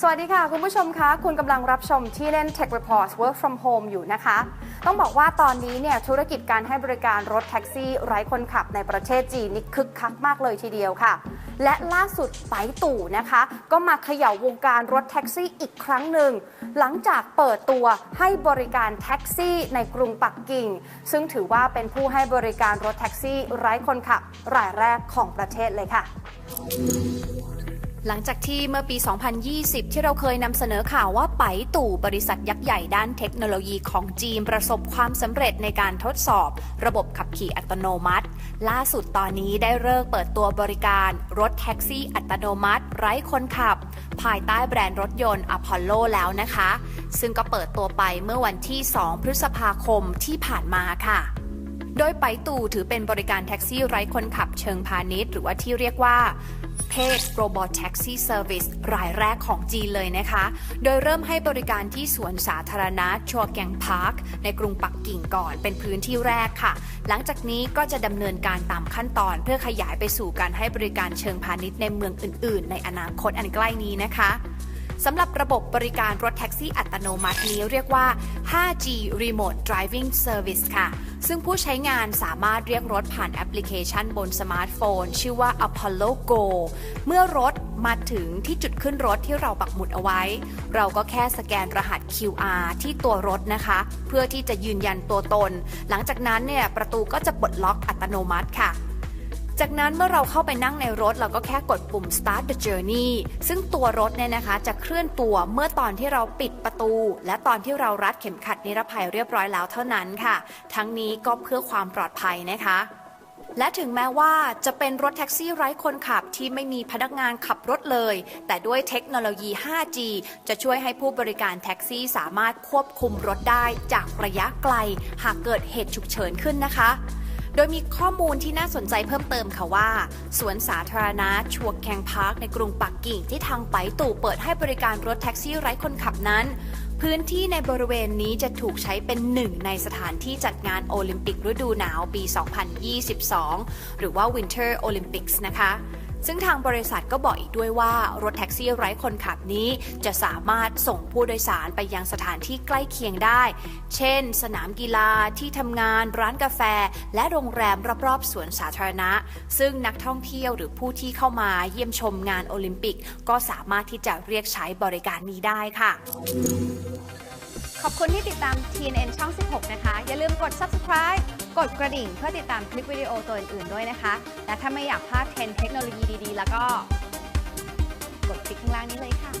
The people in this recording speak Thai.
สวัสดีค่ะ คุณผู้ชมคะ คุณกำลังรับชมที่เล่น Tech Report Work from Home อยู่นะคะ ต้องบอกว่าตอนนี้เนี่ยธุรกิจการให้บริการรถแท็กซี่ ไร้คนขับในประเทศจีนนี่คึกคักมากเลยทีเดียวค่ะ และล่าสุดไปตู่นะคะ ก็มาเขย่าวงการรถแท็กซี่อีกครั้งหนึ่ง หลังจากเปิดตัวให้บริการแท็กซี่ในกรุงปักกิ่ง ซึ่งถือว่าเป็นผู้ให้บริการรถแท็กซี่ ไร้คนขับรายแรกของประเทศเลยค่ะ หลังจากที่เมื่อปี 2020 ที่เราเคยนำเสนอข่าวว่าไปตู่บริษัทยักษ์ใหญ่ด้านเทคโนโลยีของจีนประสบความสำเร็จในการทดสอบ ระบบขับขี่อัตโนมัติ ล่าสุดตอนนี้ได้เลิกเปิดตัวบริการ รถแท็กซี่อัตโนมัติ ไร้คนขับ ภายใต้แบรนด์รถยนต์อพอลโลแล้วนะคะ ซึ่งก็เปิดตัวไปเมื่อวันที่ 2 พฤษภาคมที่ผ่านมาค่ะโดยไปตู่ถือเป็นบริการแท็กซี่ไร้คนขับเชิงพาณิชย์ หรือว่าที่เรียกว่า เพศ Robot Taxi Service รายแรกของจีนเลยนะคะ โดยเริ่มให้บริการที่สวนสาธารณะชัวแกงพาร์ค ในกรุงปักกิ่งก่อนเป็นพื้นที่แรกค่ะ หลังจากนี้ก็จะดำเนินการตามขั้นตอนเพื่อขยายไปสู่การให้บริการเชิงพาณิชย์ในเมืองอื่น ๆ ในอนาคตอันใกล้นี้นะคะ สำหรับระบบบริการรถแท็กซี่อัตโนมัตินี้เรียกว่า 5G Remote Driving Service ค่ะ ซึ่งผู้ใช้งานสามารถเรียกรถผ่านแอปพลิเคชันบนสมาร์ทโฟน ชื่อว่า Apollo Go เมื่อรถมาถึงที่จุดขึ้นรถที่เราปักหมุดเอาไว้ เราก็แค่สแกนรหัส QR ที่ตัวรถนะคะ เพื่อที่จะยืนยันตัวตน หลังจากนั้นเนี่ยประตูก็จะปลดล็อกอัตโนมัติค่ะ จากนั้นเมื่อเราเข้าไปนั่งในรถ เราก็แค่กดปุ่ม start the journey ซึ่งตัวรถเนี่ยนะคะจะเคลื่อนตัวเมื่อตอนที่เราปิดประตู และตอนที่เรารัดเข็มขัดนิรภัยเรียบร้อยแล้วเท่านั้นค่ะ ทั้งนี้ก็เพื่อความปลอดภัยนะคะและถึงแม้ว่าจะเป็นรถแท็กซี่ไร้คนขับที่ไม่มีพนักงานขับรถเลย แต่ด้วยเทคโนโลยี 5G จะช่วยให้ผู้บริการแท็กซี่สามารถควบคุมรถได้จากระยะไกล หากเกิดเหตุฉุกเฉินขึ้นนะคะ โดยมีข้อมูลที่น่าสนใจเพิ่มเติมค่ะว่า สวนสาธารณะชัวแคงพาร์คในกรุงปักกิ่งที่ทางไปตู่เปิดให้บริการรถแท็กซี่ไร้คนขับนั้น พื้นที่ในบริเวณนี้จะถูกใช้เป็นหนึ่งในสถานที่จัดงานโอลิมปิกฤดูหนาวปี 2022 หรือว่า Winter Olympics นะคะ ซึ่งทางบริษัทก็บอกอีกด้วยว่ารถแท็กซี่ไร้คนขับนี้ จะสามารถส่งผู้โดยสารไปยังสถานที่ใกล้เคียงได้ เช่น สนามกีฬาที่ทำงาน ร้านกาแฟ และโรงแรมรอบๆสวนสาธารณะ ซึ่งนักท่องเที่ยวหรือผู้ที่เข้ามาเยี่ยมชมงานโอลิมปิก ก็สามารถที่จะเรียกใช้บริการนี้ได้ค่ะ ขอบคุณที่ติดตาม TNN ช่อง 16 นะคะ อย่าลืมกด subscribe กดกระดิ่งเพื่อติดตามคลิปวิดีโอตัวอื่นๆด้วยนะคะ และถ้าไม่อยากพลาดเทรนด์เทคโนโลยีดีๆ แล้วก็ กดคลิกข้างล่างนี้เลยค่ะ